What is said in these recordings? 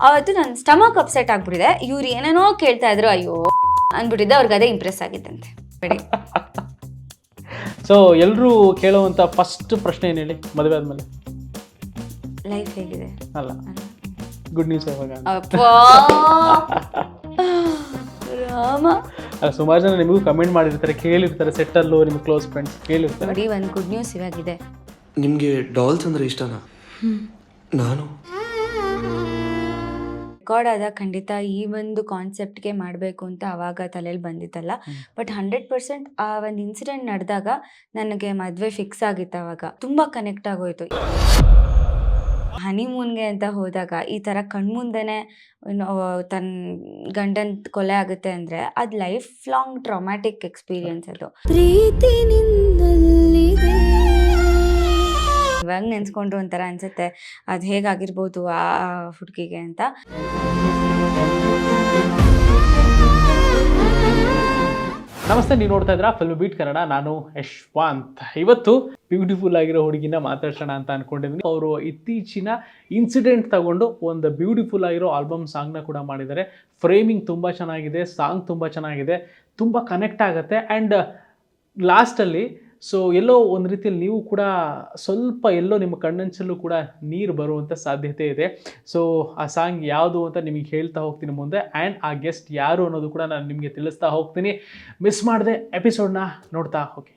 ಅವತ್ತು ನನ್ನ stomach upset ಆಗ್ಬಿಟ್ಟಿದೆ. ಇವ್ರು ಏನೇನೋ ಕೇಳ್ತಾ ಇದ್ರು ಅಯ್ಯೋ ಅಂದ್ಬಿಟ್ಟಿದ್ದೆ ಅವ್ರಿಗೆ ಅದೇ ಇಂಪ್ರೆಸ್ ಆಗಿದ್ದಂತೆ. ಬಿಡಿ. ಸೊ ಎಲ್ಲರೂ ಕೇಳುವಂಥ ಫಸ್ಟ್ ಪ್ರಶ್ನೆ ಏನು ಹೇಳಿ ಮದುವೆ ಆದಮೇಲೆ? ಲೈಫ್ ಹೇಗಿದೆ? ಅಲ್ಲ. ಗುಡ್ ನ್ಯೂಸ್ ಯಾವಾಗ ಅಂತ. ಅಪ್ಪಾ! ರಾಮ! ಅಲ್ಲ ಸುಮಾರು ಜನ ನಿಮಗೂ ಕಮೆಂಟ್ ಮಾಡಿರ್ತಾರೆ ಕೇಳಿರ್ತಾರೆ ಸೆಟ್ಟಲ್ಲೂ ನಿಮ್ಮ ಕ್ಲೋಸ್ ಫ್ರೆಂಡ್ಸ್ ಕೇಳಿರ್ತಾರೆ. ನೋಡಿ ಒಂದು ಗುಡ್ ನ್ಯೂಸ್ ಇವಾಗಿದೆ. ನಿಮಗೆ ಡಾಲ್ಸ್ ಅಂದ್ರೆ ಇಷ್ಟನಾ? ನಾನು? ರೆಕಾರ್ಡ್ ಆದ ಖಂಡಿತ ಈ ಒಂದು ಕಾನ್ಸೆಪ್ಟ್ಗೆ ಮಾಡಬೇಕು ಅಂತ ಅವಾಗ ತಲೆಯಲ್ಲಿ ಬಂದಿತ್ತಲ್ಲ. ಬಟ್ ಹಂಡ್ರೆಡ್ ಪರ್ಸೆಂಟ್ ಆ ಒಂದು ಇನ್ಸಿಡೆಂಟ್ ನಡೆದಾಗ ನನಗೆ ಮದುವೆ ಫಿಕ್ಸ್ ಆಗಿತ್ತು ಅವಾಗ. ತುಂಬ ಕನೆಕ್ಟ್ ಆಗೋಯ್ತು. ಹನಿಮೂನ್ಗೆ ಅಂತ ಹೋದಾಗ ಈ ಥರ ಕಣ್ಮುಂದೆ ತನ್ನ ಗಂಡನ್ ಕೊಲೆ ಆಗುತ್ತೆ ಅಂದರೆ ಅದು ಲೈಫ್ ಲಾಂಗ್ ಟ್ರಾಮ್ಯಾಟಿಕ್ ಎಕ್ಸ್ಪೀರಿಯನ್ಸ್ ಅದು. ಪ್ರೀತಿ ಇವಾಗ ನೆನ್ಸ್ಕೊಂಡ್ರು ಒಂಥರ ಅನ್ಸುತ್ತೆ. ಅದು ಹೇಗಾಗಿರ್ಬೋದು ಆ ಹುಡುಗಿಗೆ ಅಂತ. ನಮಸ್ತೆ, ನೀವು ನೋಡ್ತಾ ಇದ್ರ ಫಿಲ್ಮ್ ಬೀಟ್ ಕನ್ನಡ ನಾನು ಯಶ್ವಾಂತ್. ಇವತ್ತು ಬ್ಯೂಟಿಫುಲ್ ಆಗಿರೋ ಹುಡುಗಿನ ಮಾತಾಡ್ಸೋಣ ಅಂತ ಅನ್ಕೊಂಡಿದ್ದೀನಿ ಅವರು ಇತ್ತೀಚಿನ ಇನ್ಸಿಡೆಂಟ್ ತಗೊಂಡು ಒಂದು ಬ್ಯೂಟಿಫುಲ್ ಆಗಿರೋ ಆಲ್ಬಮ್ ಸಾಂಗ್ನ ಕೂಡ ಮಾಡಿದ್ದಾರೆ. ಫ್ರೇಮಿಂಗ್ ತುಂಬ ಚೆನ್ನಾಗಿದೆ ಸಾಂಗ್ ತುಂಬ ಚೆನ್ನಾಗಿದೆ, ತುಂಬ ಕನೆಕ್ಟ್ ಆಗುತ್ತೆ. ಆ್ಯಂಡ್ ಲಾಸ್ಟಲ್ಲಿ ಸೊ ಎಲ್ಲೋ ಒಂದು ರೀತಿಯಲ್ಲಿ ನೀವು ಕೂಡ ಸ್ವಲ್ಪ ಎಲ್ಲೋ ನಿಮ್ಮ ಕಣ್ಣಂಚಲ್ಲೂ ಕೂಡ ನೀರು ಬರುವಂಥ ಸಾಧ್ಯತೆ ಇದೆ. ಸೊ ಆ ಸಾಂಗ್ ಯಾವುದು ಅಂತ ನಿಮಗೆ ಹೇಳ್ತಾ ಹೋಗ್ತೀನಿ ಮುಂದೆ. ಆ್ಯಂಡ್ ಆ ಗೆಸ್ಟ್ ಯಾರು ಅನ್ನೋದು ಕೂಡ ನಾನು ನಿಮಗೆ ತಿಳಿಸ್ತಾ ಹೋಗ್ತೀನಿ. ಮಿಸ್ ಮಾಡಿದೆ ಎಪಿಸೋಡ್ನ ನೋಡ್ತಾ ಹೋಗಿ.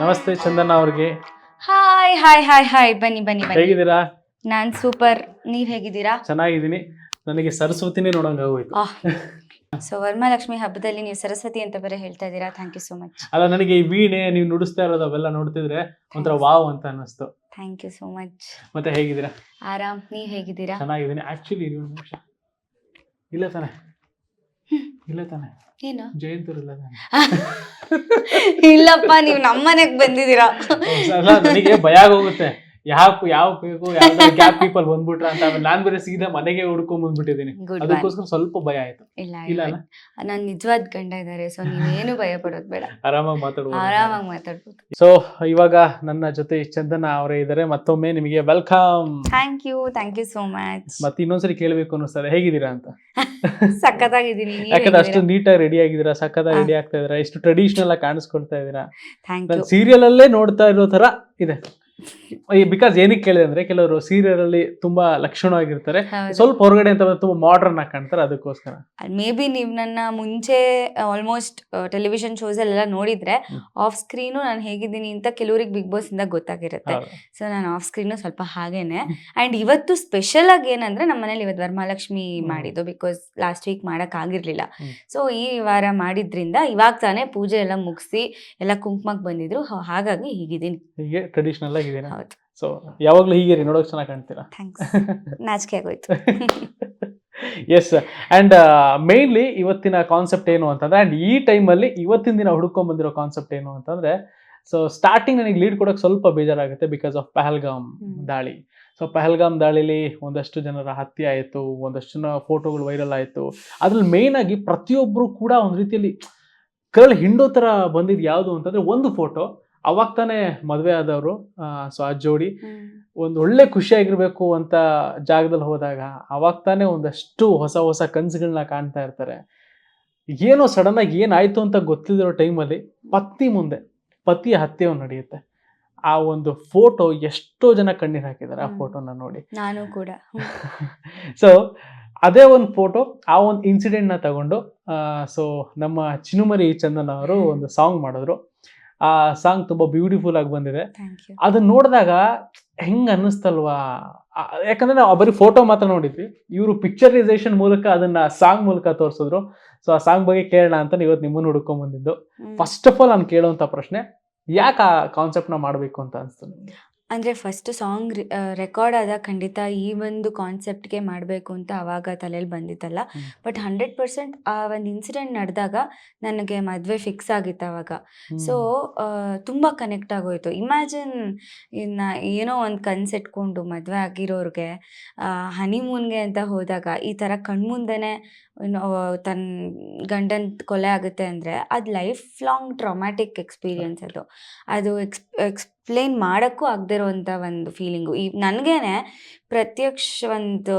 ನಮಸ್ತೆ ಚಂದನ ಅವ್ರಿಗೆ. ಹಾಯ್ ಹಾಯ್ ಹಾಯ್ ಹಾಯ್ ಬನ್ನಿ ಬನ್ನಿ ಬನ್ನಿ. ಹೇಗಿದ್ದೀರಾ? ನಾನ್ ಸೂಪರ್ ನೀವ್ ಹೇಗಿದ್ದೀರಾ? ಚೆನ್ನಾಗಿದ್ದೀನಿ. ನನಗೆ ಸರಸ್ವತಿನೇ ನೋಡಂಗ ಹೋಯ್ತು ಸೊ ವರ್ಮಲಕ್ಷ್ಮಿ ಹಬ್ಬದಲ್ಲಿ ನೀವು ಸರಸ್ವತಿ ಅಂತ ಬೇರೆ ಹೇಳ್ತಾ ಇದ್ದೀರಾ? ಥ್ಯಾಂಕ್ ಯು ಸೋ ಮಚ್ ಅಲ್ಲ ನನಗೆ ಈ ವೀಣೆ ನೀವು ನುಡಿಸ್ತಾ ಇರೋದು ಅವೆಲ್ಲ ನೋಡ್ತಿದ್ರೆ ಒಂಥರ ವಾವ್ ಅಂತ ಅನ್ನಿಸ್ತು. ಥ್ಯಾಂಕ್ ಯು ಸೋ ಮಚ್ ಮತ್ತೆ ಹೇಗಿದ್ದೀರಾ? ಆರಾಮ್. ನೀವು ಹೇಗಿದ್ದೀರಾ? ಚೆನ್ನಾಗಿದ್ದೀನಿ. ಆಕ್ಚುಲಿ ಇಲ್ಲ ತಾನೆ. ಇಲ್ಲ ತಾನೆ. ಏನು? ಜಯಂತರು ಇಲ್ಲ ತಾನೆ. ಇಲ್ಲಪ್ಪ ನೀವು ನಮ್ಮನೆಗೆ ಬಂದಿದ್ದೀರಾ? ನನಗೆ ಭಯ ಆಗೋಗುತ್ತೆ. ಯಾವ ಯಾವ ಬೇಕು ಯಾವ ಗ್ಯಾಪ್ ಪೀಪಲ್ ಬಂದ್ಬಿಟ್ರ ಅಂತ ನಾನ್ ಬೇರೆ ಸೀದಾ ಮನೆಗೆ ಹುಡ್ಕೊಂಡ್ ಬಂದ್ಬಿಟ್ಟಿದ್ದೀನಿ ಅದಕ್ಕೋಸ್ಕರ ಸ್ವಲ್ಪ ಭಯ ಆಯ್ತು. ಇಲ್ಲ ಇಲ್ಲ ನಾನು ನಿಜವಾದ ಗಂಡ ಇದ್ದಾರೆ ಸೊ ನೀವೇನು ಭಯ ಪಡೋದ್ ಬೇಡ. ಆರಾಮಾಗಿ ಮಾತಾಡ್ಬೋದು. ಆರಾಮಾಗಿ ಮಾತಾಡ್ಬೋದು. ಸೊ ಇವಾಗ ನನ್ನ ಜೊತೆ ಚಂದನ ಅವರೇ ಇದ್ದಾರೆ ಮತ್ತೊಮ್ಮೆ ನಿಮಗೆ welcome thank you thank you so much ಮತ್ತೆ ಇನ್ನೊಂದ್ಸರಿ ಕೇಳಬೇಕು ಅನ್ನಿಸ್ತಾರೆ ಹೇಗಿದ್ದೀರಾ ಅಂತ? ಸಖತ್ತಾಗಿದ್ದೀನಿ. ಯಾಕಂದ್ರೆ ಅಷ್ಟು ನೀಟಾಗಿ ರೆಡಿ ಆಗಿದ್ದೀರಾ? ಸಕ್ಕತ್ತಾಗಿ ರೆಡಿ ಆಗ್ತಾ ಇದೀರಾ ಎಷ್ಟು ಟ್ರೆಡಿಷನಲ್ ಆಗಿ ಕಾಣಿಸ್ಕೊಳ್ತಾ ಯು ಸೀರಿಯಲ್ ಅಲ್ಲೇ ನೋಡ್ತಾ ಇರೋ ತರ ಇದೆ. ಬಿಕಾಸ್ ಏನಕ್ಕೆ ಕೇಳಿದೆ ಅಂದ್ರೆ ಕೆಲವರು ಸೀರಿಯಲ್ ಅಲ್ಲಿ ತುಂಬಾ ಲಕ್ಷಣವಾಗಿರ್ತಾರೆ. ಸ್ವಲ್ಪ ಹೊರಗಡೆ ಅಂತ ತುಂಬಾ ಮಾಡರ್ನ್ ಆಗಿ ಕಾಣ್ತಾರೆ ಅದಕ್ಕೋಸ್ಕರ. ಮೇ ಬಿ ನೀವು ನನ್ನ ಮುಂಚೆ ಆಲ್ಮೋಸ್ಟ್ ಟೆಲಿವಿಷನ್ ಶೋಸ್ ಎಲ್ಲ ನೋಡಿದ್ರೆ ಆಫ್ ಸ್ಕ್ರೀನು ನಾನು ಹೇಗಿದ್ದೀನಿ ಅಂತ ಕೆಲವ್ರಿಗೆ ಬಿಗ್ ಬಾಸ್ ಇಂದ ಗೊತ್ತಾಗಿರುತ್ತೆ. ಸೊ ನಾನು ಆಫ್ ಸ್ಕ್ರೀನ್ ಸ್ವಲ್ಪ ಹಾಗೇನೆ. ಅಂಡ್ ಇವತ್ತು ಸ್ಪೆಷಲ್ ಆಗಿ ಏನಂದ್ರೆ ನಮ್ಮ ಮನೇಲಿ ಇವತ್ತು ವರಮಹಾಲಕ್ಷ್ಮಿ. ಮಾಡಿದ್ದು ಬಿಕಾಸ್ ಲಾಸ್ಟ್ ವೀಕ್ ಮಾಡಕ್ ಆಗಿರ್ಲಿಲ್ಲ. ಸೊ ಈ ವಾರ ಮಾಡಿದ್ರಿಂದ ಇವಾಗ ತಾನೇ ಪೂಜೆ ಎಲ್ಲ ಮುಗಿಸಿ ಎಲ್ಲ ಕುಂಕುಮಕ್ಕೆ ಬಂದಿದ್ರು. ಹಾಗಾಗಿ ಹೀಗಿದ್ದೀನಿ. ಹೀಗೆ ಟ್ರೆಡಿಷನಲ್ ಆಗಿದ್ದೀರಾ ಹೌದು. ಸೊ ಯಾವಾಗಲೂ ಹೀಗೆ ರೀ ನೋಡೋಕೆ ಚೆನ್ನಾಗಿ ಕಾಣ್ತೀರಾ? ನಾಚಿಕೆ ಆಗೋಯ್ತು. ಎಸ್ ಅಂಡ್ ಮೇನ್ಲಿ ಇವತ್ತಿನ ಕಾನ್ಸೆಪ್ಟ್ ಏನು ಅಂತಂದ್ರೆ ಅಂಡ್ ಈ ಟೈಮಲ್ಲಿ ಇವತ್ತಿನ ದಿನ ಹುಡ್ಕೊಂಡ್ಬಂದಿರೋ ಕಾನ್ಸೆಪ್ಟ್ ಏನು ಅಂತಂದ್ರೆ ಸೊ ಸ್ಟಾರ್ಟಿಂಗ್ ನನಗೆ ಲೀಡ್ ಕೊಡೋಕೆ ಸ್ವಲ್ಪ ಬೇಜಾರಾಗುತ್ತೆ ಬಿಕಾಸ್ ಆಫ್ ಪಹಲ್ಗಾಮ್ ದಾಳಿ. ಸೊ ಪಹಲ್ಗಾಮ್ ದಾಳಿಲಿ ಒಂದಷ್ಟು ಜನರ ಹತ್ಯೆ ಆಯಿತು ಒಂದಷ್ಟು ಜನ ಫೋಟೋಗಳು ವೈರಲ್ ಆಯಿತು. ಅದ್ರಲ್ಲಿ ಮೇನ್ ಆಗಿ ಪ್ರತಿಯೊಬ್ಬರು ಕೂಡ ಒಂದು ರೀತಿಯಲ್ಲಿ ಕರಳು ಹಿಂಡೋ ಥರ ಬಂದಿದ್ದು ಯಾವುದು ಅಂತಂದರೆ ಒಂದು ಫೋಟೋ ಅವಾಗ ತಾನೇ ಮದುವೆ ಆದವರು ಸೊ ಆ ಜೋಡಿ ಒಂದು ಒಳ್ಳೆ ಖುಷಿಯಾಗಿರ್ಬೇಕು ಅಂತ ಜಾಗದಲ್ಲಿ ಹೋದಾಗ ಅವಾಗ ತಾನೇ ಒಂದಷ್ಟು ಹೊಸ ಹೊಸ ಕನಸುಗಳನ್ನ ಕಾಣ್ತಾ ಇರ್ತಾರೆ. ಏನೋ ಸಡನ್ ಆಗಿ ಏನಾಯ್ತು ಅಂತ ಗೊತ್ತಿರೋ ಟೈಮಲ್ಲಿ ಪತ್ನಿ ಮುಂದೆ ಪತಿಯ ಹತ್ಯೆ ನಡೆಯುತ್ತೆ. ಆ ಒಂದು ಫೋಟೋ ಎಷ್ಟೋ ಜನ ಕಣ್ಣೀರು ಹಾಕಿದ್ದಾರೆ ಆ ಫೋಟೋನ ನೋಡಿ. ನಾನು ಕೂಡ. ಸೊ ಅದೇ ಒಂದು ಫೋಟೋ ಆ ಒಂದು ಇನ್ಸಿಡೆಂಟ್ನ ತಗೊಂಡು ಸೊ ನಮ್ಮ ಚಿನುಮರಿ ಚಂದನ್ ಅವರು ಒಂದು ಸಾಂಗ್ ಮಾಡಿದ್ರು. ಆ ಸಾಂಗ್ ತುಂಬಾ ಬ್ಯೂಟಿಫುಲ್ ಆಗಿ ಬಂದಿದೆ. ಅದನ್ನ ನೋಡಿದಾಗ ಹೆಂಗ ಅನ್ನಿಸ್ತಲ್ವಾ? ಯಾಕಂದ್ರೆ ನಾವು ಬರೀ ಫೋಟೋ ಮಾತ್ರ ನೋಡಿದ್ವಿ. ಇವರು ಪಿಕ್ಚರೈಸೇಷನ್ ಮೂಲಕ ಅದನ್ನ ಸಾಂಗ್ ಮೂಲಕ ತೋರಿಸಿದ್ರು. ಸೊ ಆ ಸಾಂಗ್ ಬಗ್ಗೆ ಕೇಳೋಣ ಅಂತ ಇವತ್ತು ನಿಮ್ಮನ್ನು ಹುಡ್ಕೊಂಡ್ ಬಂದಿದ್ದು. ಫಸ್ಟ್ ಆಫ್ ಆಲ್ ನಾನು ಕೇಳುವಂತ ಪ್ರಶ್ನೆ ಯಾಕೆ ಆ ಕಾನ್ಸೆಪ್ಟ್ನ ಮಾಡಬೇಕು ಅಂತ ಅನಿಸ್ತು ನಿಮಗೆ? ಅಂದರೆ ಫಸ್ಟ್ ಸಾಂಗ್ ರೆಕಾರ್ಡ್ ಆದಾಗ ಖಂಡಿತ ಈ ಒಂದು ಕಾನ್ಸೆಪ್ಟ್ಗೆ ಮಾಡಬೇಕು ಅಂತ ಆವಾಗ ತಲೆಯಲ್ಲಿ ಬಂದಿತ್ತಲ್ಲ. ಬಟ್ ಹಂಡ್ರೆಡ್ ಪರ್ಸೆಂಟ್ ಆ ಒಂದು ಇನ್ಸಿಡೆಂಟ್ ನಡೆದಾಗ ನನಗೆ ಮದುವೆ ಫಿಕ್ಸ್ ಆಗಿತ್ತು ಆವಾಗ ಸೊ ತುಂಬ ಕನೆಕ್ಟ್ ಆಗೋಯ್ತು. ಇಮ್ಯಾಜಿನ್ ಇನ್ನು ಏನೋ ಒಂದು ಕನ್ಸಿಟ್ಕೊಂಡು ಮದುವೆ ಆಗಿರೋರಿಗೆ ಹನಿಮೂನ್ಗೆ ಅಂತ ಹೋದಾಗ ಈ ಥರ ಕಣ್ಮುಂದೆ ತನ್ನ ಗಂಡನ ಕೊಲೆ ಆಗುತ್ತೆ ಅಂದರೆ ಅದು ಲೈಫ್ ಲಾಂಗ್ ಟ್ರಾಮ್ಯಾಟಿಕ್ ಎಕ್ಸ್ಪೀರಿಯನ್ಸ್ ಅದು. ಅದು ಎಕ್ಸ್ ಎಕ್ಸ್ಪ್ಲೇನ್ ಮಾಡೋಕ್ಕೂ ಆಗದೆ ಇರೋವಂಥ ಒಂದು ಫೀಲಿಂಗು ಈ ನನಗೇನೆ ಪ್ರತ್ಯಕ್ಷ ಒಂದು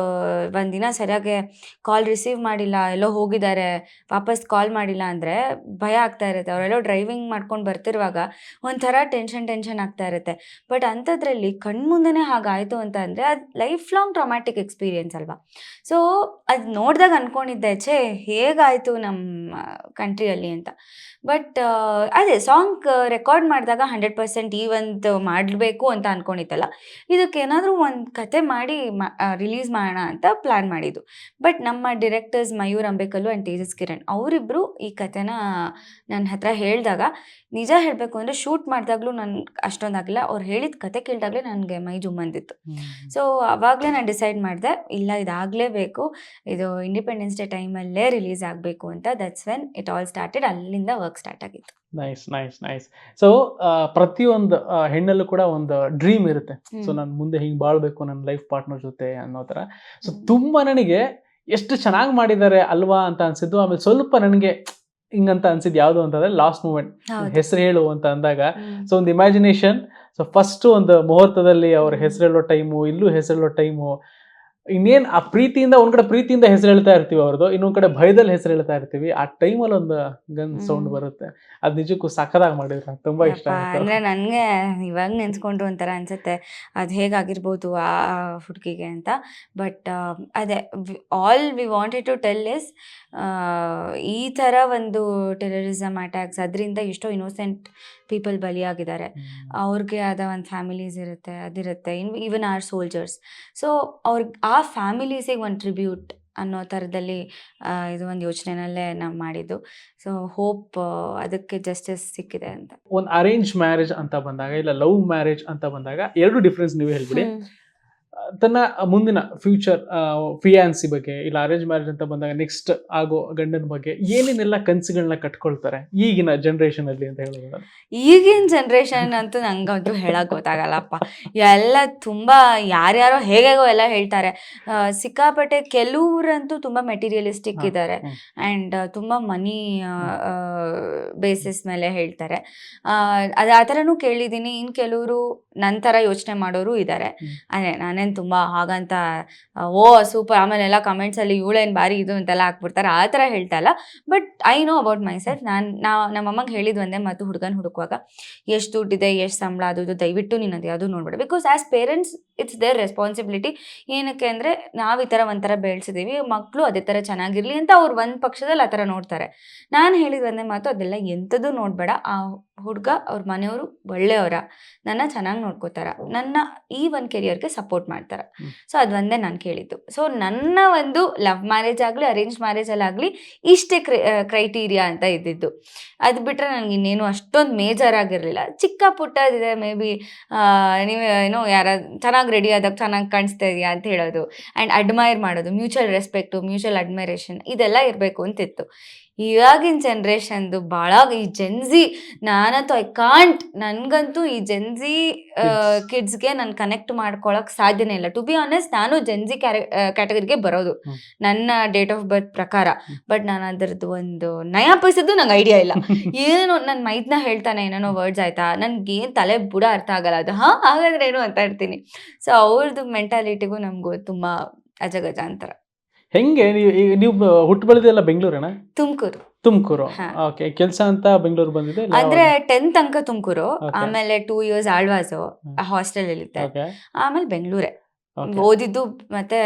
ಒಂದಿನ ಸರಿಯಾಗಿ ಕಾಲ್ ರಿಸೀವ್ ಮಾಡಿಲ್ಲ, ಎಲ್ಲೋ ಹೋಗಿದ್ದಾರೆ, ವಾಪಸ್ ಕಾಲ್ ಮಾಡಿಲ್ಲ ಅಂದರೆ ಭಯ ಆಗ್ತಾ ಇರುತ್ತೆ. ಅವರೆಲ್ಲೋ ಡ್ರೈವಿಂಗ್ ಮಾಡ್ಕೊಂಡು ಬರ್ತಿರುವಾಗ ಒಂಥರ ಟೆನ್ಷನ್ ಟೆನ್ಷನ್ ಆಗ್ತಾ ಇರುತ್ತೆ. ಬಟ್ ಅಂಥದ್ರಲ್ಲಿ ಕಣ್ಮುಂದೆನೇ ಹಾಗಾಯಿತು ಅಂತ ಅಂದರೆ ಅದು ಲೈಫ್ ಲಾಂಗ್ ಟ್ರಾಮ್ಯಾಟಿಕ್ ಎಕ್ಸ್ಪೀರಿಯನ್ಸ್ ಅಲ್ವಾ. ಸೊ ಅದು ನೋಡಿದಾಗ ಅಂದ್ಕೊಂಡಿದ್ದೆ ಛೇ, ಹೇಗಾಯಿತು ನಮ್ಮ ಕಂಟ್ರಿಯಲ್ಲಿ ಅಂತ. ಬಟ್ ಅದೇ ಸಾಂಗ್ ರೆಕಾರ್ಡ್ ಮಾಡಿದಾಗ ಹಂಡ್ರೆಡ್ ಪರ್ಸೆಂಟ್ ಈ ಒಂದು ಮಾಡಬೇಕು ಅಂತ ಇದಕ್ಕೆ ಏನಾದರೂ ಒಂದು ಕತೆ ಮಾಡಿ ರಿಲೀಸ್ ಮಾಡೋಣ ಅಂತ ಪ್ಲ್ಯಾನ್ ಮಾಡಿದ್ದು. ಬಟ್ ನಮ್ಮ ಡಿರೆಕ್ಟರ್ಸ್ ಮಯೂರ್ ಅಂಬೇಕಲ್ಲು ಆ್ಯಂಡ್ ತೇಜಸ್ ಕಿರಣ್ ಅವರಿಬ್ಬರು ಈ ಕಥೆನ ನನ್ನ ಹತ್ರ ಹೇಳಿದಾಗ ನಿಜ ಹೇಳಬೇಕು ಅಂದರೆ ಶೂಟ್ ಮಾಡಿದಾಗಲೂ ನನ್ಗೆ ಅಷ್ಟೊಂದಾಗಿಲ್ಲ ಅವ್ರು ಹೇಳಿದ ಕತೆ ಕೇಳಿದಾಗಲೇ ನನಗೆ ಮೈ ಜುಮ್ ಬಂದಿತ್ತು ಸೊ ಅವಾಗಲೇ ನಾನು ಡಿಸೈಡ್ ಮಾಡಿದೆ ಇಲ್ಲ ಇದಾಗಲೇಬೇಕು. ಇದು ಇಂಡಿಪೆಂಡೆನ್ಸ್ ಡೇ ಟೈಮಲ್ಲೇ ರಿಲೀಸ್ ಆಗಬೇಕು ಅಂತ. That's when it all started ಅಲ್ಲಿಂದ ವರ್ಕ್ ಸ್ಟಾರ್ಟ್ ಆಗಿತ್ತು. ನೈಸ್ ನೈಸ್ ನೈಸ್ ಸೊ ಪ್ರತಿಯೊಂದು ಹೆಣ್ಣಲ್ಲೂ ಕೂಡ ಒಂದು ಡ್ರೀಮ್ ಇರುತ್ತೆ. ಸೊ. ನಾನು ಮುಂದೆ ಹಿಂಗೆ ಬಾಳ್ಬೇಕು ನನ್ನ ಲೈಫ್ ಪಾರ್ಟ್ನರ್ ಜೊತೆ ಅನ್ನೋ ಥರ. ಸೊ ತುಂಬ ನನಗೆ ಎಷ್ಟು ಚೆನ್ನಾಗಿ ಮಾಡಿದ್ದಾರೆ ಅಲ್ವಾ ಅಂತ ಅನ್ಸಿದ್ದು. ಆಮೇಲೆ ಸ್ವಲ್ಪ ನನಗೆ ಹಿಂಗಂತ ಅನ್ಸಿದ್ ಯಾವುದು ಅಂತಂದ್ರೆ ಲಾಸ್ಟ್ ಮೂಮೆಂಟ್ ಹೆಸರು ಹೇಳು ಅಂತ ಅಂದಾಗ. ಸೊ ಒಂದು ಇಮ್ಯಾಜಿನೇಷನ್ ಸೊ ಫಸ್ಟ್ ಒಂದು ಮುಹೂರ್ತದಲ್ಲಿ ಅವ್ರ ಹೆಸರು ಹೇಳೋ ಟೈಮು ಇಲ್ಲೂ ಹೆಸರು ಹೇಳೋ ಟೈಮು ಇನ್ನೇನ್ ಆ ಪ್ರೀತಿಯಿಂದ ಒಂದ್ ಕಡೆ ಪ್ರೀತಿಯಿಂದ ಹೆಸರು ಹೇಳ್ತಾ ಇರ್ತೀವಿ ಅವ್ರದ್ದು ಇನ್ನೊಂದ್ ಕಡೆ ಭಯದಲ್ಲಿ ಹೆಸರು ಹೇಳ್ತಾ ಇರ್ತೀವಿ. ಆ ಟೈಮಲ್ಲಿ ಒಂದು ಗನ್ ಸೌಂಡ್ ಬರುತ್ತೆ. ಅದ್ ನಿಜಕ್ಕೂ ಸಖದಾಗ ಮಾಡಿದ್ರೆ ತುಂಬಾ ಇಷ್ಟ ಅಂದ್ರೆ ನನ್ಗೆ ಇವಾಗ ನೆನ್ಸ್ಕೊಂಡ್ರು ಒಂಥರ ಅನ್ಸುತ್ತೆ ಅದು ಹೇಗಾಗಿರ್ಬೋದು ಆ ಹುಡುಗಿಗೆ ಅಂತ. ಬಟ್ ಅದೇ all we wanted to tell is ಈ ಥರ ಒಂದು ಟೆರರಿಸಮ್ ಅಟ್ಯಾಕ್ಸ್ ಅದರಿಂದ ಎಷ್ಟೋ ಇನ್ನೋಸೆಂಟ್ ಪೀಪಲ್ ಬಲಿಯಾಗಿದ್ದಾರೆ. ಅವ್ರಿಗೆ ಆದ ಒಂದು ಫ್ಯಾಮಿಲೀಸ್ ಇರುತ್ತೆ ಅದಿರುತ್ತೆ in even our soldiers so ಅವ್ರಿಗೆ ಆ ಫ್ಯಾಮಿಲೀಸಿಗೆ ಒಂದು ಟ್ರಿಬ್ಯೂಟ್ ಅನ್ನೋ ಥರದಲ್ಲಿ ಇದು ಒಂದು ಯೋಚನೆನಲ್ಲೇ ನಾವು ಮಾಡಿದ್ದು. ಸೊ ಹೋಪ್ ಅದಕ್ಕೆ ಜಸ್ಟಿಸ್ ಸಿಕ್ಕಿದೆ ಅಂತ. ಒಂದು ಅರೇಂಜ್ ಮ್ಯಾರೇಜ್ ಅಂತ ಬಂದಾಗ ಇಲ್ಲ ಲವ್ ಮ್ಯಾರೇಜ್ ಅಂತ ಬಂದಾಗ ಎರಡು ಡಿಫ್ರೆನ್ಸ್ ನೀವು ಹೇಳ್ಬಿಡಿ. ತನ್ನ ಮುಂದಿನ ಫ್ಯೂಚರ್ ಫಿಯಾನ್ಸಿ ಬಗ್ಗೆ ಇಲ್ಲ ಅರೇಂಜ್ ಮ್ಯಾರೇಜ್ ಅಂತ ಬಂದಾಗ ನೆಕ್ಸ್ಟ್ ಆಗೋ ಗಂಡನ ಬಗ್ಗೆ ಏನೇನೆಲ್ಲ ಕನಸುಗಳನ್ನ ಕಟ್ಕೊಳ್ತಾರೆ ಈಗಿನ ಜನರೇಷನ್ ಅಲ್ಲಿ ಅಂತ ಹೇಳೋದು ಈಗಿನ ಜನರೇಷನ್ ಅಂತೂ ನಂಗಂತೂ ಹೇಳಕ್ ಗೊತ್ತಾಗಲ್ಲಪ್ಪ. ಎಲ್ಲ ತುಂಬಾ ಯಾರ್ಯಾರೋ ಹೇಗೇಗೋ ಎಲ್ಲ ಹೇಳ್ತಾರೆ. ಸಿಕ್ಕಾಪಟ್ಟೆ ಕೆಲವರಂತೂ ತುಂಬಾ ಮೆಟೀರಿಯಲಿಸ್ಟಿಕ್ ಇದ್ದಾರೆ ಅಂಡ್ ತುಂಬಾ ಮನಿ ಬೇಸಿಸ್ ಮೇಲೆ ಹೇಳ್ತಾರೆ. ಅದ ಅದು ಆ ಥರನೂ ಕೇಳಿದ್ದೀನಿ. ಇನ್ನು ಕೆಲವರು ನಂತರ ಯೋಚನೆ ಮಾಡೋರು ಇದ್ದಾರೆ ಅದೇ ಅದೇ ನಾನೇನು ತುಂಬ ಹಾಗಂತ ಓ, ಸೂಪರ್. ಆಮೇಲೆ ಎಲ್ಲ ಕಮೆಂಟ್ಸಲ್ಲಿ ಇವಳೇನು ಬಾರಿ ಇದು ಅಂತೆಲ್ಲ ಹಾಕ್ಬಿಡ್ತಾರೆ. ಆ ಥರ ಹೇಳ್ತಾ ಇಲ್ಲ. But I know about myself ನಾನು, ನಾ, ನಮ್ಮಮ್ಮಗೆ ಹೇಳಿದ್ ಒಂದೇ ಮತ್ತು ಹುಡುಗನ ಹುಡುಕುವಾಗ. ಎಷ್ಟು ದುಡ್ಡಿದೆ ಎಷ್ಟು ಸಂಬಳ, ಅದು, ಇದು ದಯವಿಟ್ಟು ನೀನು ಅದು ಯಾವುದು ನೋಡ್ಬೇಡ. Because as parents it's their responsibility ಏನಕ್ಕೆ ಅಂದರೆ, ನಾವು ಈ ಥರ ಒಂಥರ ಬೆಳೆಸಿದ್ದೀವಿ ಮಕ್ಕಳು ಅದೇ ಥರ ಚೆನ್ನಾಗಿರಲಿ ಅಂತ ಅವ್ರು ಒಂದು ಪಕ್ಷದಲ್ಲಿ ಆ ಥರ ನೋಡ್ತಾರೆ. ನಾನು ಹೇಳಿದ ಒಂದೇ ಮಾತು, ಅದೆಲ್ಲ ಎಂಥದ್ದು ನೋಡಬೇಡ. ಆ ಹುಡುಗ ಅವ್ರ ಮನೆಯವರು ಒಳ್ಳೆಯವರ. ನನ್ನ ಚೆನ್ನಾಗಿ ನೋಡ್ಕೋತಾರ. ನನ್ನ ಈ ಒಂದು ಕೆರಿಯರ್ಗೆ ಸಪೋರ್ಟ್ ಮಾಡ್ತಾರೆ. ಸೊ ಅದೊಂದೇ ಒಂದೇ ನಾನು ಕೇಳಿದ್ದು. ಸೊ ನನ್ನ ಒಂದು ಲವ್ ಮ್ಯಾರೇಜ್ ಆಗಲಿ ಅರೇಂಜ್ ಮ್ಯಾರೇಜ್ ಆಗಲಿ ಇಷ್ಟೇ ಕ್ರೈಟೀರಿಯಾ ಅಂತ ಇದ್ದಿದ್ದು. ಅದು ಬಿಟ್ಟರೆ ನನಗೆ ಇನ್ನೇನು ಅಷ್ಟೊಂದು ಮೇಜರ್ ಆಗಿರಲಿಲ್ಲ ಚಿಕ್ಕ ಪುಟ್ಟದಿದೆ ಮೇ ಬಿ ನೀವು ಏನೋ ಯಾರ ಚೆನ್ನಾಗಿ ರೆಡಿ ಆದಾಗ ಚೆನ್ನಾಗಿ ಕಾಣಿಸ್ತಾ ಇದೆಯಾ ಅಂತ ಹೇಳೋದು. ಆ್ಯಂಡ್ ಅಡ್ಮೈರ್ ಮಾಡೋದು ಮ್ಯೂಚುವಲ್ ರೆಸ್ಪೆಕ್ಟು ಮ್ಯೂಚುವಲ್ ಅಡ್ಮೈರೇಷನ್ ಇದೆಲ್ಲ ಇರಬೇಕು ಅಂತಿತ್ತು ಇವಾಗಿನ ಜನ್ರೇಷನ್ದು ಭಾಳ ಈ ಜೆನ್ಸಿ ನಾನಂತೂ ಐ ಕಾಂಟ್ ನನಗಂತೂ ಈ ಜೆನ್ಸಿ. ಕಿಡ್ಸ್ಗೆ ನಾನು ಕನೆಕ್ಟ್ ಮಾಡ್ಕೊಳಕ್ ಸಾಧ್ಯನೇ ಇಲ್ಲ. ಟು ಬಿ ಆನೆಸ್ಟ್ ನಾನು ಜೆನ್ಜಿ ಕ್ಯಾಟಗರಿಗೆ ಬರೋದು. ನನ್ನ ಡೇಟ್ ಆಫ್ ಬರ್ತ್ ಪ್ರಕಾರ. ಬಟ್ ನಾನು ಅದರದ್ದು ಒಂದು ನಯಾ ಪೈಸದ್ದು ನಂಗೆ ಐಡಿಯಾ ಇಲ್ಲ. ಏನೋ ನನ್ನ ಮೈದ್ನ ಹೇಳ್ತಾನೆ ಏನೇನೋ ವರ್ಡ್ಸ್ ಆಯ್ತಾ? ನನ್ಗೆ ಏನು ತಲೆ ಬುಡ ಅರ್ಥ ಆಗಲ್ಲ ಅದು. ಹಾ ಹಾಗಾದ್ರೆ ಏನು ಅಂತ ಇರ್ತೀನಿ ಸೊ ಅವ್ರದ್ದು ಮೆಂಟಾಲಿಟಿಗೂ ನಮಗೂ ತುಂಬ ಅಜಗಜಾಂತರ ಹೆಂಗೆ? ನೀವು ಈಗ ನೀವು ಹುಟ್ಟು ಬೆಳೆದೆಲ್ಲ ಬೆಂಗಳೂರೇನ ತುಮಕೂರು. ತುಮಕೂರು. ಓಕೆ ಕೆಲಸ ಅಂತ ಬೆಂಗಳೂರು ಬಂದಿದೆ ಅಂದ್ರೆ ಟೆಂತ್ ತನಕ ತುಮಕೂರು ಆಮೇಲೆ ಟೂ ಇಯರ್ಸ್ ಆಳ್ವಾಸು ಹಾಸ್ಟೆಲ್ ಇರುತ್ತೆ ಓಕೆ. ಆಮೇಲೆ ಬೆಂಗಳೂರೇ. ಓದಿದ್ದು ಮತ್ತೆ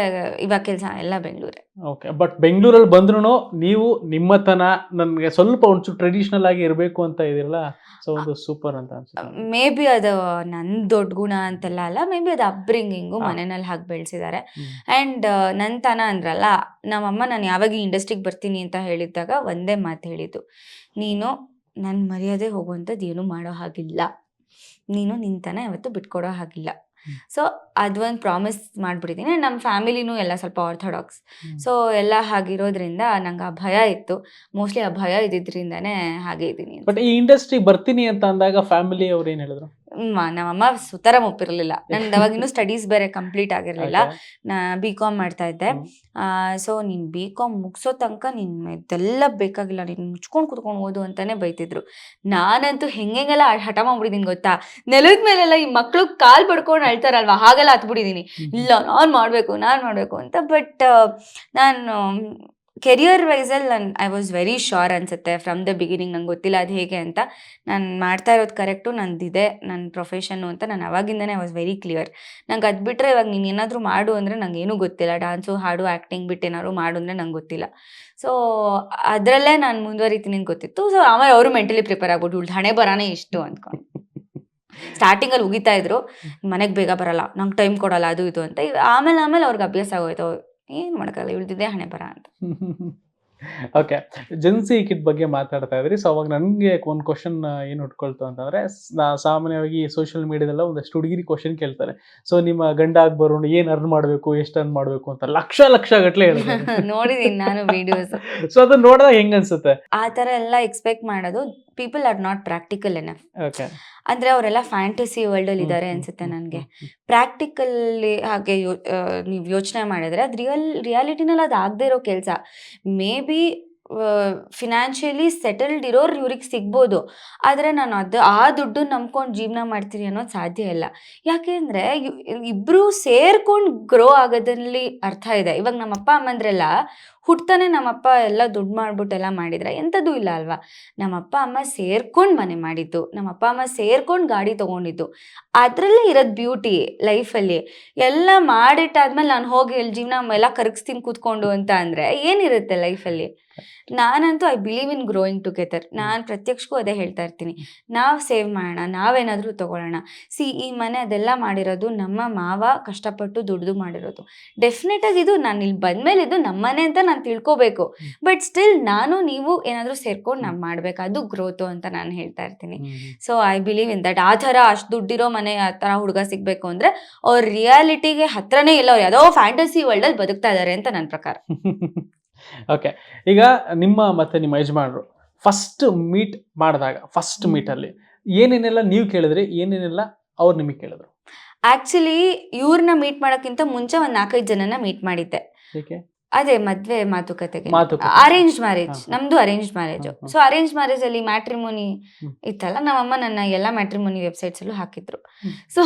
ಇವಾಗ ಕೆಲಸ ಎಲ್ಲ ಬೆಂಗಳೂರೇ. ಓಕೆ ಬಟ್ ಬೆಂಗಳೂರಲ್ಲಿ ಬಂದ್ರು ನೀವು ನಿಮ್ಮತನ ನನಗೆ ಸ್ವಲ್ಪ ಒಂಚೂರು ಟ್ರೆಡಿಷನಲ್ ಆಗಿ ಇರಬೇಕು ಅಂತ ಇದಿರಲ್ಲ? ಸೊ ಒಂದು ಸೂಪರ್ ಅಂತ ಅನ್ಸುತ್ತೆ ಮೇ ಬಿ ಅದು ನನ್ನ ದೊಡ್ಡ ಗುಣ ಅಂತೆಲ್ಲ ಅಲ್ಲ ಮೇ ಬಿ ಅದು ಅಪ್ಬ್ರಿಂಗಿಂಗು. ಮನೆಯಲ್ಲಿ ಹಾಕಿ ಬೆಳೆಸಿದ್ದಾರೆ. ಆ್ಯಂಡ್ ನನ್ನ ತನ ಅಂದ್ರಲ್ಲ ನಮ್ಮಮ್ಮ ನಾನು ಯಾವಾಗ ಇಂಡಸ್ಟ್ರಿಗೆ ಬರ್ತೀನಿ ಅಂತ ಹೇಳಿದ್ದಾಗ ಒಂದೇ ಮಾತು ಹೇಳಿದ್ದು. ನೀನು ನನ್ನ ಮರ್ಯಾದೆ ಹೋಗುವಂಥದ್ದು ಏನು ಮಾಡೋ ಹಾಗಿಲ್ಲ. ನೀನು ನಿಂತನ ಯಾವತ್ತೂ ಬಿಟ್ಕೊಡೋ ಹಾಗಿಲ್ಲ. ಸೊ ಅದೊಂದು ಪ್ರಾಮಿಸ್ ಮಾಡಿಬಿಟ್ಟಿದ್ದೀನಿ ನಮ್ಮ ಫ್ಯಾಮಿಲಿನೂ ಎಲ್ಲ ಸ್ವಲ್ಪ ಆರ್ಥೋಡಾಕ್ಸ್. ಸೊ ಎಲ್ಲ ಹಾಗಿರೋದ್ರಿಂದ ನಂಗೆ ಆ ಭಯ ಇತ್ತು. ಮೋಸ್ಟ್ಲಿ ಆ ಭಯ ಇದ್ದಿದ್ರಿಂದನೇ ಹಾಗೆ ಇದ್ದೀನಿ ಬಟ್ ಈ ಇಂಡಸ್ಟ್ರಿ ಬರ್ತೀನಿ ಅಂತ ಅಂದಾಗ ಫ್ಯಾಮಿಲಿ ಅವ್ರು ಏನು ಹೇಳಿದ್ರು? ನಮ್ಮಮ್ಮ ಸುತರ ಒಪ್ಪಿರಲಿಲ್ಲ. ನಂದು ಅವಾಗ ಇನ್ನೂ ಸ್ಟಡೀಸ್ ಬೇರೆ ಕಂಪ್ಲೀಟ್ ಆಗಿರಲಿಲ್ಲ. ನಾ ಬಿ ಕಾಮ್ ಮಾಡ್ತಾ ಇದ್ದೆ. ಸೊ ನೀನ್ ಬಿ ಕಾಮ್ ಮುಗಿಸೋ ತನಕ ನಿನ್ ಇದೆಲ್ಲ ಬೇಕಾಗಿಲ್ಲ. ನೀನ್ ಮುಚ್ಕೊಂಡು ಕುತ್ಕೊಂಡು ಓದು ಅಂತಾನೆ ಬೈತಿದ್ರು. ನಾನಂತೂ ಹೆಂಗೆಲ್ಲ ಹಠ ಮಾಡ್ಬಿಡಿದೀನಿ ಗೊತ್ತಾ? ನೆಲದ ಮೇಲೆಲ್ಲ ಈ ಮಕ್ಳು ಕಾಲ್ ಪಡ್ಕೊಂಡು ಅಳ್ತಾರಲ್ವಾ? ಹಾಗೆಲ್ಲ ಹತ್ಬಿಟ್ಟಿದೀನಿ. ಇಲ್ಲ ನಾನು ಮಾಡಬೇಕು ನಾನು ಮಾಡಬೇಕು ಅಂತ. ಬಟ್ ನಾನು ಕೆರಿಯರ್ ವೈಸಲ್ಲಿ ನಾನು ಐ ವಾಸ್ ವೆರಿ ಶೋರ್ ಅನ್ಸುತ್ತೆ. ಫ್ರಮ್ ದ ಬಿಗಿನಿಂಗ್ ನಂಗೆ ಗೊತ್ತಿಲ್ಲ ಅದು ಹೇಗೆ ಅಂತ. ನಾನು ಮಾಡ್ತಾ ಇರೋದು ಕರೆಕ್ಟು ನಂದಿದೆ ನನ್ನ ಪ್ರೊಫೆಷನ್ನು ಅಂತ ನಾನು ಅವಾಗಿಂದನೇ ಐ ವಾಸ್ ವೆರಿ ಕ್ಲಿಯರ್ ನಂಗೆ ಅದು ಬಿಟ್ಟರೆ ಇವಾಗ ನೀನು ಏನಾದರೂ ಮಾಡು ಅಂದರೆ ನಂಗೆ ಏನೂ ಗೊತ್ತಿಲ್ಲ. ಡಾನ್ಸು ಹಾಡು ಆ್ಯಕ್ಟಿಂಗ್ ಬಿಟ್ಟು ಏನಾದ್ರು ಮಾಡು ಅಂದರೆ ನಂಗೆ ಗೊತ್ತಿಲ್ಲ. ಸೊ ಅದರಲ್ಲೇ ನಾನು ಮುಂದುವರಿತೀನಿ ಅಂತ ಗೊತ್ತಿತ್ತು. ಸೊ ಆಮೇಲೆ ಅವರು ಮೆಂಟಲಿ ಪ್ರಿಪೇರ್ ಆಗ್ಬಿಟ್ಟು ಉಳ್ದು ಹಣೆ ಬರಾನೇ ಇಷ್ಟು ಅಂದ್ಕೊಂಡು ಸ್ಟಾರ್ಟಿಂಗಲ್ಲಿ ಉಗಿತಾ ಇದ್ರು. ಮನೆಗೆ ಬೇಗ ಬರಲ್ಲ. ನಂಗೆ ಟೈಮ್ ಕೊಡಲ್ಲ ಅದು ಇದು ಅಂತ. ಆಮೇಲೆ ಆಮೇಲೆ ಅವ್ರಿಗೆ ಅಭ್ಯಾಸ ಆಗೋಯ್ತು. ಏನು ಮಾಡೋಕ್ಕಲ್ಲ ಇಳ್ದಿದ್ದೆ ಹಣೆ ಬರ ಅಂತ. ಓಕೆ ಜನ್ಸಿ ಕಿಟ್ ಬಗ್ಗೆ ಮಾತಾಡ್ತಾ ಇದ್ರಿ. ಸೊ ಅವಾಗ ನನಗೆ ಒಂದು ಕ್ವಶನ್ ಏನು ಉಟ್ಕೊಳ್ತು ಅಂತಂದ್ರೆ ಸಾಮಾನ್ಯವಾಗಿ ಸೋಷಿಯಲ್ ಮೀಡಿಯಾದಲ್ಲ ಒಂದಷ್ಟು ಹುಡುಗಿರಿ ಕ್ವಶನ್ ಕೇಳ್ತಾರೆ. ಸೊ ನಿಮ್ಮ ಗಂಡ ಆಗಿ ಬರೋಣ ಏನು ಅರ್ನ್ ಮಾಡಬೇಕು ಎಷ್ಟು ಅರ್ನ್ ಮಾಡಬೇಕು ಅಂತ ಲಕ್ಷ ಲಕ್ಷ ಗಟ್ಲೆ ಹೇಳಿದ್ದಾರೆ ನೋಡಿದೀನಿ ನಾನು ವಿಡಿಯೋಸ್ ಸೊ ಅದನ್ನ ನೋಡಿದಾಗ ಹೆಂಗ ಅನ್ಸುತ್ತೆ? ಆ ತರ ಎಲ್ಲ ಎಕ್ಸ್ಪೆಕ್ಟ್ ಮಾಡೋದು people are not practical enough ಅಂದ್ರೆ ಅವರೆಲ್ಲ ಫ್ಯಾಂಟಸಿ ವರ್ಲ್ಡಲ್ಲಿ ಇದ್ದಾರೆ ಅನ್ಸುತ್ತೆ ನನಗೆ. ಪ್ರಾಕ್ಟಿಕಲ್ ಹಾಗೆ ನೀವು ಯೋಚನೆ ಮಾಡಿದ್ರೆ ಅದು ರಿಯಲ್ ರಿಯಾಲಿಟಿನಲ್ಲಿ ಅದು ಆಗದೆ ಇರೋ ಕೆಲಸ. ಮೇ ಬಿ ಫಿನಾನ್ಷಿಯಲಿ ಸೆಟಲ್ಡ್ ಇರೋರು ಇವ್ರಿಗೆ ಸಿಗ್ಬೋದು. ಆದರೆ ನಾನು ಅದು ಆ ದುಡ್ಡು ನಂಬ್ಕೊಂಡು ಜೀವನ ಮಾಡ್ತೀನಿ ಅನ್ನೋದು ಸಾಧ್ಯ ಇಲ್ಲ. ಯಾಕೆಂದರೆ ಇಬ್ಬರು ಸೇರ್ಕೊಂಡು ಗ್ರೋ ಆಗೋದ್ರಲ್ಲಿ ಅರ್ಥ ಇದೆ. ಇವಾಗ ನಮ್ಮ ಅಪ್ಪ ಅಮ್ಮಂದ್ರೆಲ್ಲ ಹುಟ್ತಾನೆ ನಮ್ಮಪ್ಪ ಎಲ್ಲ ದುಡ್ಡು ಮಾಡ್ಬಿಟ್ಟು ಎಲ್ಲ ಮಾಡಿದ್ರೆ ಎಂಥದ್ದು ಇಲ್ಲ ಅಲ್ವಾ? ನಮ್ಮಪ್ಪ ಅಮ್ಮ ಸೇರ್ಕೊಂಡು ಮನೆ ಮಾಡಿದ್ದು, ನಮ್ಮಪ್ಪ ಅಮ್ಮ ಸೇರ್ಕೊಂಡು ಗಾಡಿ ತೊಗೊಂಡಿದ್ದು. ಅದರಲ್ಲೇ ಇರೋದು ಬ್ಯೂಟಿ ಲೈಫಲ್ಲಿ ಎಲ್ಲ ಮಾಡಿಟ್ಟಾದ್ಮೇಲೆ ನಾನು ಹೋಗಿ ಜೀವನ ಎಲ್ಲ ಕರಗಿಸ್ತೀನಿ ಕೂತ್ಕೊಂಡು ಅಂತ ಅಂದರೆ ಏನಿರುತ್ತೆ ಲೈಫಲ್ಲಿ ನಾನಂತೂ I believe in growing together ನಾನು ಪ್ರತ್ಯಕ್ಷಕ್ಕೂ ಅದೇ ಹೇಳ್ತಾ ಇರ್ತೀನಿ. ನಾವು ಸೇವ್ ಮಾಡೋಣ ನಾವೇನಾದರೂ ತಗೊಳ್ಳೋಣ. ಸಿ ಈ ಮನೆ ಅದೆಲ್ಲ ಮಾಡಿರೋದು ನಮ್ಮ ಮಾವ ಕಷ್ಟಪಟ್ಟು ದುಡ್ದು ಮಾಡಿರೋದು. ಡೆಫಿನೆಟಾಗಿ ಇದು ನಾನು ಇಲ್ಲಿ ಬಂದಮೇಲೆ ಇದು ನಮ್ಮ ಮನೆ ಅಂತ ನಾನು ತಿಳ್ಕೋಬೇಕು. ಬಟ್ ಸ್ಟಿಲ್ ನಾನು ನೀವು ಏನಾದರೂ ಸೇರ್ಕೊಂಡು ನಾವು ಮಾಡಬೇಕು. ಅದು ಗ್ರೋತು ಅಂತ ನಾನು ಹೇಳ್ತಾ ಇರ್ತೀನಿ. So I believe in that ಆ ಥರ ಅಷ್ಟು ದುಡ್ಡಿರೋ ಮನೆ ಆ ಥರ ಹುಡುಗ ಸಿಗಬೇಕು ಅಂದರೆ ಅವ್ರ ರಿಯಾಲಿಟಿಗೆ ಹತ್ರನೇ ಇಲ್ಲ. ಅವ್ರು ಯಾವುದೋ ಫ್ಯಾಂಟಸಿ ವರ್ಲ್ಡಲ್ಲಿ ಬದುಕ್ತಾ ಇದ್ದಾರೆ ಅಂತ ನನ್ನ ಪ್ರಕಾರ. ಓಕೆ ಈಗ ನಿಮ್ಮ ಮತ್ತೆ ನಿಮ್ಮ ಯಜಮಾನರು ಫಸ್ಟ್ ಮೀಟ್ ಮಾಡಿದಾಗ ಫಸ್ಟ್. ಮೀಟಲ್ಲಿ ಏನೇನೆಲ್ಲ ನೀವು ಕೇಳಿದ್ರಿ ಏನೇನೆಲ್ಲ ಅವ್ರು ನಿಮಗೆ ಕೇಳಿದ್ರು? ಆ್ಯಕ್ಚುಲಿ ಇವ್ರನ್ನ ಮೀಟ್ ಮಾಡೋಕ್ಕಿಂತ ಮುಂಚೆ ಒಂದು ನಾಲ್ಕೈದು ಜನನ ಮೀಟ್ ಮಾಡಿದ್ದೆ. ಅದೇ ಮದ್ವೆ ಮಾತುಕತೆಗೆ ಮಾತುಕತೆ. ಅರೇಂಜ್ ಮ್ಯಾರೇಜ್ ಹಾ. ನಮ್ದು ಅರೇಂಜ್ ಮ್ಯಾರೇಜ್ ಹಾ, ಹಾ. ಸೊ ಅರೇಂಜ್ ಮ್ಯಾರೇಜ್ ಅಲ್ಲಿ ಮ್ಯಾಟ್ರಿಮೋನಿ ಹ್ಮ್. ಇತ್ತಲ್ಲ ನಮ್ಮಮ್ಮ ನನ್ನ ಎಲ್ಲ ಮ್ಯಾಟ್ರಿಮೋನಿ ವೆಬ್ಸೈಟ್ಸ್ ಅಲ್ಲೂ ಹಾಕಿದ್ರು ಹ್ಮ್. ಸೊ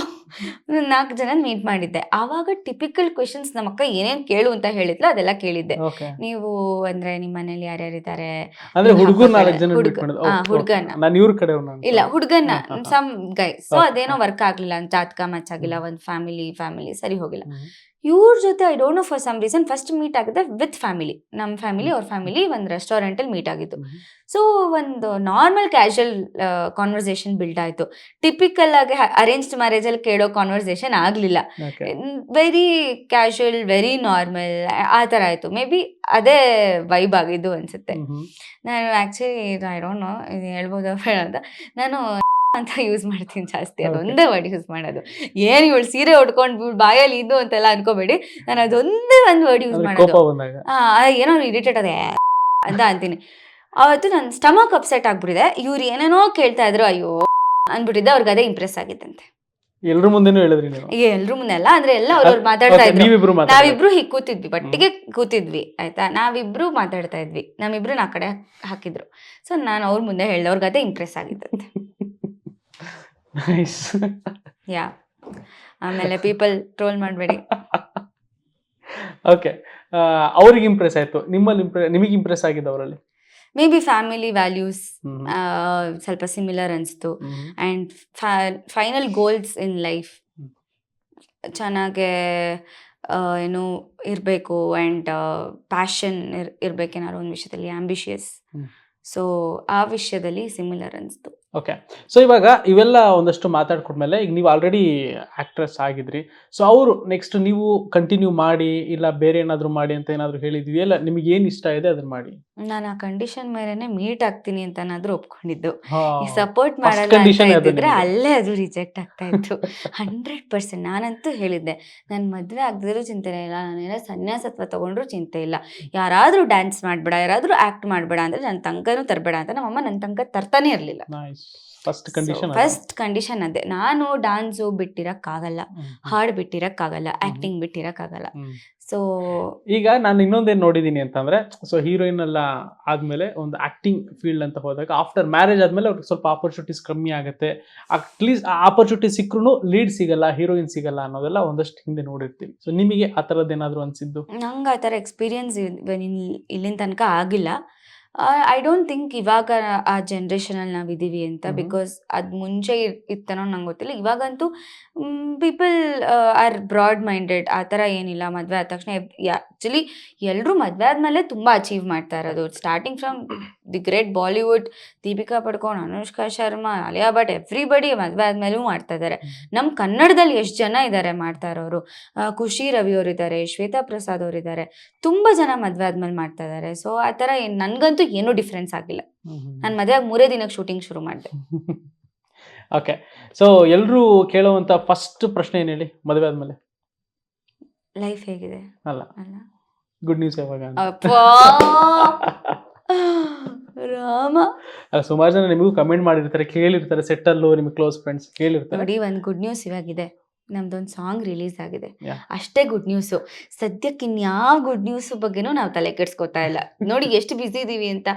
ನಾಲ್ಕು ಜನ ಮೀಟ್ ಮಾಡಿದ್ದೆ ಆವಾಗ ಟಿಪಿಕಲ್ ಕ್ವೆಶನ್ಸ್ ನಮ್ಮಕ್ಕ ಏನೇನ್ ಕೇಳು ಅಂತ ಹೇಳಿದ್ಲು ಅದೆಲ್ಲ ಕೇಳಿದ್ದೆ ಓಕೆ ನೀವು ಅಂದ್ರೆ ನಿಮ್ಮ ಮನೇಲಿ ಯಾರ್ಯಾರಿದ್ದಾರೆ ಅಂದ್ರೆ ಹುಡುಗರು ನಾಲ್ಕು ಜನ ಹುಡುಗ- meet ಮಾಡಿದ್ರು. ಹಾ, Okay, ಹುಡುಗನ್ನ. okay. ನಾನು ಇವ್ರ ಕಡೆ ಇಲ್ಲ ಹುಡುಗನ್ನ ಹಾ, ಹಾ, ಹಾ. Some guy so Okay. ಅದೇನೋ ವರ್ಕ್ ಆಗ್ಲಿಲ್ಲ ಜಾತಕ ಮ್ಯಾಚ್ ಆಗಿಲ್ಲ ಒಂದ್ ಫ್ಯಾಮಿಲಿ ಫ್ಯಾಮಿಲಿ ಸರಿ ಹೋಗಿಲ್ಲ. ಇವ್ರ ಜೊತೆ I don't know for some reason first meet ಆಗಿದೆ ವಿತ್ ಫ್ಯಾಮಿಲಿ ನಮ್ಮ ಫ್ಯಾಮಿಲಿ ಅವ್ರ ಫ್ಯಾಮಿಲಿ ಒಂದು ರೆಸ್ಟೋರೆಂಟಲ್ಲಿ ಮೀಟ್ ಆಗಿತ್ತು. ಸೊ ಒಂದು ನಾರ್ಮಲ್ ಕ್ಯಾಶುವಲ್ ಕಾನ್ವರ್ಸೇಷನ್ ಬಿಲ್ಡ್ ಆಯಿತು. ಟಿಪಿಕಲ್ ಆಗಿ ಅರೇಂಜ್ಡ್ ಮ್ಯಾರೇಜಲ್ಲಿ ಕೇಳೋ ಕಾನ್ವರ್ಸೇಷನ್ ಆಗಲಿಲ್ಲ. ವೆರಿ ಕ್ಯಾಶುವಲ್ ವೆರಿ ನಾರ್ಮಲ್ ಆ ಥರ ಆಯಿತು. ಮೇ ಬಿ ಅದೇ ವೈಬ್ ಆಗಿದ್ದು ಅನಿಸುತ್ತೆ. ನಾನು ಆ್ಯಕ್ಚುಲಿ ಐ ಡೋಂಟ್ ನೋ ಇದು ಹೇಳ್ಬೋದು ಬೇಡ ಅಂತ. ನಾನು ಅಂತ ಯೂಸ್ ಮಾಡ್ತೀನಿ ಜಾಸ್ತಿ. ಅದೊಂದೇ ವರ್ಡ್ ಯೂಸ್ ಮಾಡೋದು. ಏನ್ ಇವಳು ಸೀರೆ ಉಟ್ಕೊಂಡು ಬಾಯಲ್ಲಿ ಇದು ಅಂತೆಲ್ಲ ಅನ್ಕೋಬೇಡಿ. ನಾನು ಅದೊಂದೇ ಒಂದು ವರ್ಡ್ ಯೂಸ್ ಮಾಡೋದು. ಆ, ಏನೋ ಇರಿಟೇಟ್ ಅದೇ ಅಂತ ಅಂತೀನಿ. ಅವತ್ತು ನನ್ನ ಸ್ಟಮಕ್ ಅಪ್ಸೆಟ್ ಆಗ್ಬಿಟ್ಟಿದೆ. ಇವ್ರು ಏನೇನೋ ಕೇಳ್ತಾ ಇದ್ರು ಅಯ್ಯೋ ಅಂದ್ಬಿಟ್ಟಿದ್ದೆ. ಅವ್ರಿಗೆ ಅದೇ ಇಂಪ್ರೆಸ್ ಆಗಿತ್ತಂತೆ. ಎಲ್ರ ಮುಂದೆನೂ ಹೇಳಿದ್ರಿ ನೀವು? ಎಲ್ರು ಮುಂದೆಲ್ಲ ಅಂದ್ರೆ ಎಲ್ಲ ಅವ್ರವ್ರು ಮಾತಾಡ್ತಾ ಇದ್ರು. ನಾವಿಬ್ರು ಹೀಗೆ ಕೂತಿದ್ವಿ ಒಟ್ಟಿಗೆ ಕೂತಿದ್ವಿ ಆಯ್ತಾ? ನಾವಿಬ್ರು ಮಾತಾಡ್ತಾ ಇದ್ವಿ. ನಮ್ಮಿಬ್ರು ನಾ ಕಡೆ ಹಾಕಿದ್ರು. ಸೊ ನಾನು ಅವ್ರ ಮುಂದೆ ಹೇಳ್ದೆ ಅವ್ರಿಗೆ ಅದೇ ಇಂಪ್ರೆಸ್ ಆಗಿತ್ತಂತೆ. ನೈಸ್ ಯಾ ಆಮೇಲೆ ಪೀಪಲ್ ಟ್ರೋಲ್ ಮಾಡಬೇಡಿ. ಓಕೆ ಅವ್ರಿಗೆ ಇಂಪ್ರೆಸ್ ಆಯ್ತು. ನಿಮ್ಮಲ್ಲಿ ಇಂಪ್ರೆ ನಿಮಗೆ ಇಂಪ್ರೆಸ್ ಆಗಿದೆ ಅವರಲ್ಲಿ? ಮೇ ಬಿ ಫ್ಯಾಮಿಲಿ ವ್ಯಾಲ್ಯೂಸ್ ಸ್ವಲ್ಪ ಸಿಮಿಲರ್ ಅನಿಸ್ತು. And final goals in life. ಚೆನ್ನಾಗೆ ಏನು ಇರಬೇಕು ಆ್ಯಂಡ್ ಪ್ಯಾಷನ್ ಇರ್ ಇರಬೇಕೇನಾದ್ರು ಒಂದು ವಿಷಯದಲ್ಲಿ ಆಂಬಿಷಿಯಸ್ ಹ್ಮ್. ಸೊ ಆ ವಿಷಯದಲ್ಲಿ ಸಿಮಿಲರ್ ಅನಿಸ್ತು. ಓಕೆ ಸೊ ಇವಾಗ ಇವೆಲ್ಲ ಒಂದಷ್ಟು ಮಾತಾಡ್ಕೊಂಡ್ಮೇಲೆ ಈಗ ನೀವು ಆಲ್ರೆಡಿ ಆಕ್ಟ್ರೆಸ್ ಆಗಿದ್ರಿ. ಸೊ ಅವರು ನೆಕ್ಸ್ಟ್ ನೀವು ಕಂಟಿನ್ಯೂ ಮಾಡಿ ಇಲ್ಲ ಬೇರೆ ಏನಾದರೂ ಮಾಡಿ ಅಂತ ಏನಾದರೂ ಹೇಳಿದ್ವಿ ಇಲ್ಲ ನಿಮಗೆ ಏನು ಇಷ್ಟ ಇದೆ ಅದನ್ನ ಮಾಡಿ? ನಾನು ಆ ಕಂಡೀಷನ್ ಮೇಲೆನೆ ಮೀಟ್ ಆಗ್ತೀನಿ ಅಂತನಾದ್ರೂ ಒಪ್ಕೊಂಡಿದ್ದು. ಈ ಸಪೋರ್ಟ್ ಮಾಡಲ್ಲ ಅಂತ ಇದ್ದಿದ್ರೆ ಅಲ್ಲೇ ಅದು ರಿಜೆಕ್ಟ್ ಆಗ್ತಾ ಇತ್ತು. ಹಂಡ್ರೆಡ್ ಪರ್ಸೆಂಟ್ ನಾನಂತೂ ಹೇಳಿದ್ದೆ. ನನ್ನ ಮದುವೆ ಆಗದಿದ್ರು ಚಿಂತೆ ಇಲ್ಲ ನಾನೇನೋ ಸನ್ಯಾಸತ್ವ ತಗೊಂಡ್ರು ಚಿಂತೆ ಇಲ್ಲ. ಯಾರಾದ್ರೂ ಡ್ಯಾನ್ಸ್ ಮಾಡ್ಬೇಡ ಯಾರಾದ್ರೂ ಆಕ್ಟ್ ಮಾಡ್ಬೇಡ ಅಂದ್ರೆ ನನ್ನ ತಂಕನೂ ತರಬೇಡ ಅಂತ ನಮ್ಮಮ್ಮ ನನ್ನ ತಂಕ ತರ್ತಾನೆ ಇರಲಿಲ್ಲ. ಫಸ್ಟ್ ಕಂಡೀಷನ್ ಅದೇ. ನಾನು ಡಾನ್ಸು ಬಿಟ್ಟಿರಕ್ಕಾಗಲ್ಲ. ಹಾಡು ಬಿಟ್ಟಿರಕ್ಕಾಗಲ್ಲ. ಆಕ್ಟಿಂಗ್ ಬಿಟ್ಟಿರಕ್ಕಾಗಲ್ಲ. ಸೊ ಈಗ ನಾನು ಇನ್ನೊಂದೇನು ನೋಡಿದ್ದೀನಿ ಅಂತಂದ್ರೆ ಸೊ ಹೀರೋಯಿನ್ ಎಲ್ಲ ಆದ್ಮೇಲೆ ಒಂದು ಆಕ್ಟಿಂಗ್ ಫೀಲ್ಡ್ ಅಂತ ಹೋದಾಗ ಆಫ್ಟರ್ ಮ್ಯಾರೇಜ್ ಆದ್ಮೇಲೆ ಅವ್ರಿಗೆ ಸ್ವಲ್ಪ ಆಪರ್ಚುನಿಟೀಸ್ ಕಮ್ಮಿ ಆಗುತ್ತೆ. ಅಟ್ಲೀಸ್ಟ್ ಆ ಆಪರ್ಚುನಿಟಿ ಸಿಕ್ಕರೂ ಲೀಡ್ ಸಿಗಲ್ಲ ಹೀರೋಯಿನ್ ಸಿಗಲ್ಲ ಅನ್ನೋದೆಲ್ಲ ಒಂದಷ್ಟು ಹಿಂದೆ ನೋಡಿರ್ತೀವಿ ಸೊ ನಿಮಗೆ ಆ ಥರದ್ದು ಏನಾದರೂ ಅನ್ಸಿದ್ದು? ನಂಗೆ ಆ ಥರ ಎಕ್ಸ್ಪೀರಿಯನ್ಸ್ ಇಲ್ಲಿನ ತನಕ ಆಗಿಲ್ಲ. ಐ ಡೋಂಟ್ ಥಿಂಕ್ ಇವಾಗ ಆ ಜನ್ರೇಷನಲ್ಲಿ ನಾವಿದ್ದೀವಿ ಅಂತ. ಬಿಕಾಸ್ ಅದು ಮುಂಚೆ ಇತ್ತನೋ ನಂಗೆ ಗೊತ್ತಿಲ್ಲ. ಇವಾಗಂತೂ ಪೀಪಲ್ ಆರ್ ಬ್ರಾಡ್ ಮೈಂಡೆಡ್ ಆ ಥರ ಏನಿಲ್ಲ. ಮದುವೆ ಆದ ತಕ್ಷಣ ಆ್ಯಕ್ಚುಲಿ ಎಲ್ಲರೂ ಮದುವೆ ಆದಮೇಲೆ ತುಂಬ ಅಚೀವ್ ಮಾಡ್ತಾ ಇರೋದು. Starting from the great Bollywood Deepika Padukone Anushka Sharma Alia Bhatt everybody ಮದುವೆ ಆದಮೇಲೂ ಮಾಡ್ತಾ ಇದ್ದಾರೆ. ನಮ್ಮ ಕನ್ನಡದಲ್ಲಿ ಎಷ್ಟು ಜನ ಇದ್ದಾರೆ ಮಾಡ್ತಾ ಇರೋರು? ಖುಷಿ ರವಿ ಇದ್ದಾರೆ ಶ್ವೇತಾ ಪ್ರಸಾದ್ ಅವರು ಇದ್ದಾರೆ ತುಂಬ ಜನ ಮದುವೆ ಆದ್ಮೇಲೆ ಮಾಡ್ತಾ ಇದ್ದಾರೆ. ಸೊ ಆ ಥರ ನನಗಂತೂ ನನ್ಗಂತೂ ಏನೂ ಡಿಫ್ರೆನ್ಸ್ ಆಗಿಲ್ಲ. ನಾನು ಮದುವೆ ಆಗಿ ಮೂರೇ ದಿನಕ್ಕೆ ಶೂಟಿಂಗ್ ಶುರು ಮಾಡಿದೆ. ಓಕೆ ಸೊ ಎಲ್ಲರೂ ಕೇಳುವಂಥ ಫಸ್ಟ್ ಪ್ರಶ್ನೆ ಏನು ಹೇಳಿ ಮದುವೆ ಆದ್ಮೇಲೆ? ಲೈಫ್ ಹೇಗಿದೆ? ಅಲ್ಲ. ಅಲ್ಲ. ಗುಡ್ ನ್ಯೂಸ್ ಯಾವಾಗ ರಾಮ! ಅಲ್ಲ ಸುಮಾರು ಜನ ನಿಮಗೂ ಕಮೆಂಟ್ ಮಾಡಿರ್ತಾರೆ ಕೇಳಿರ್ತಾರೆ ಸೆಟ್ಟಲ್ಲೂ ನಿಮ್ಮ ಕ್ಲೋಸ್ ಫ್ರೆಂಡ್ಸ್ ಕೇಳಿರ್ತಾರೆ. ನೋಡಿ ಒಂದು ಗುಡ್ ನ್ಯೂಸ್ ಇವಾಗಿದೆ. ನಮ್ದೊಂದು ಸಾಂಗ್ ರಿಲೀಸ್ ಆಗಿದೆ. ಅಷ್ಟೇ ಗುಡ್ ನ್ಯೂಸು ಸದ್ಯಕ್ಕೆ ಇನ್ಯಾವ ಗುಡ್ ನ್ಯೂಸ್ ಬಗ್ಗೆನೂ ನಾವು ತಲೆ ಕೆಡ್ಸ್ಕೊತಾ ಇಲ್ಲ. ನೋಡಿ ಎಷ್ಟು ಬ್ಯುಸಿ ಇದೀವಿ ಅಂತ.